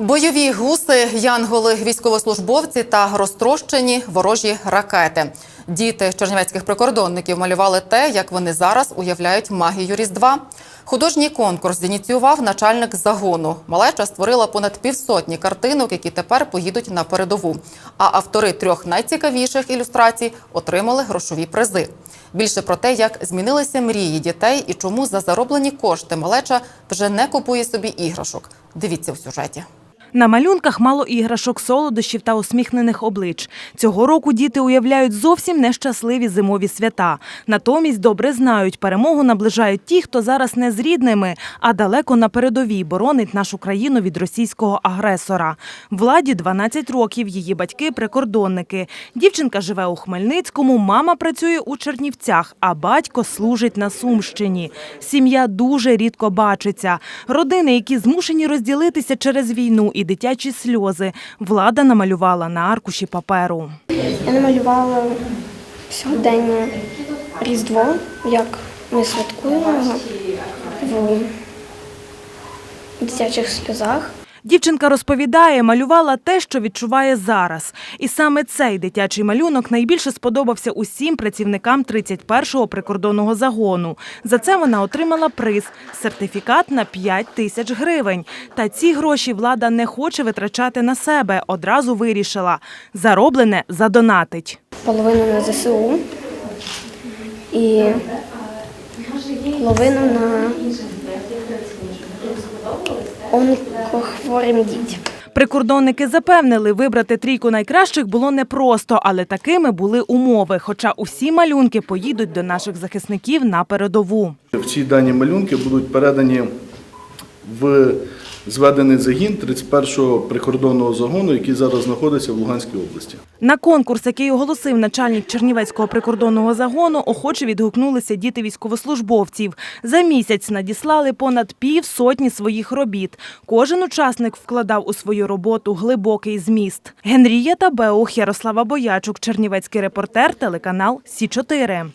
Бойові гуси, янголи, військовослужбовці та розтрощені ворожі ракети. Діти чернівецьких прикордонників малювали те, як вони зараз уявляють магію Різдва. Художній конкурс зініціював начальник загону. Малеча створила понад півсотні картинок, які тепер поїдуть на передову. А автори трьох найцікавіших ілюстрацій отримали грошові призи. Більше про те, як змінилися мрії дітей і чому за зароблені кошти малеча вже не купує собі іграшок. Дивіться у сюжеті. На малюнках мало іграшок, солодощів та усміхнених облич. Цього року діти уявляють зовсім нещасливі зимові свята. Натомість добре знають, перемогу наближають ті, хто зараз не з рідними, а далеко на передовій боронить нашу країну від російського агресора. Владі 12 років, її батьки – прикордонники. Дівчинка живе у Хмельницькому, мама працює у Чернівцях, а батько служить на Сумщині. Сім'я дуже рідко бачиться. Родини, які змушені розділитися через війну і дитячі сльози, влада намалювала на аркуші паперу. Я намалювала сьогодення Різдво, як ми святкуємо в дитячих сльозах. Дівчинка розповідає, малювала те, що відчуває зараз. І саме цей дитячий малюнок найбільше сподобався усім працівникам 31-го прикордонного загону. За це вона отримала приз – сертифікат на 5 тисяч гривень. Та ці гроші влада не хоче витрачати на себе. Одразу вирішила – зароблене задонатить. Половину на ЗСУ і половину на онкохворим дітям. Прикордонники запевнили, вибрати трійку найкращих було непросто, але такими були умови. Хоча усі малюнки поїдуть до наших захисників на передову. В ці дані малюнки будуть передані в зведений загін 31-го прикордонного загону, який зараз знаходиться в Луганській області. На конкурс, який оголосив начальник Чернівецького прикордонного загону, охоче відгукнулися діти військовослужбовців. За місяць надіслали понад пів сотні своїх робіт. Кожен учасник вкладав у свою роботу глибокий зміст. Генрієта Беух, Ярослава Боячук, Чернівецький репортер, телеканал Сі 4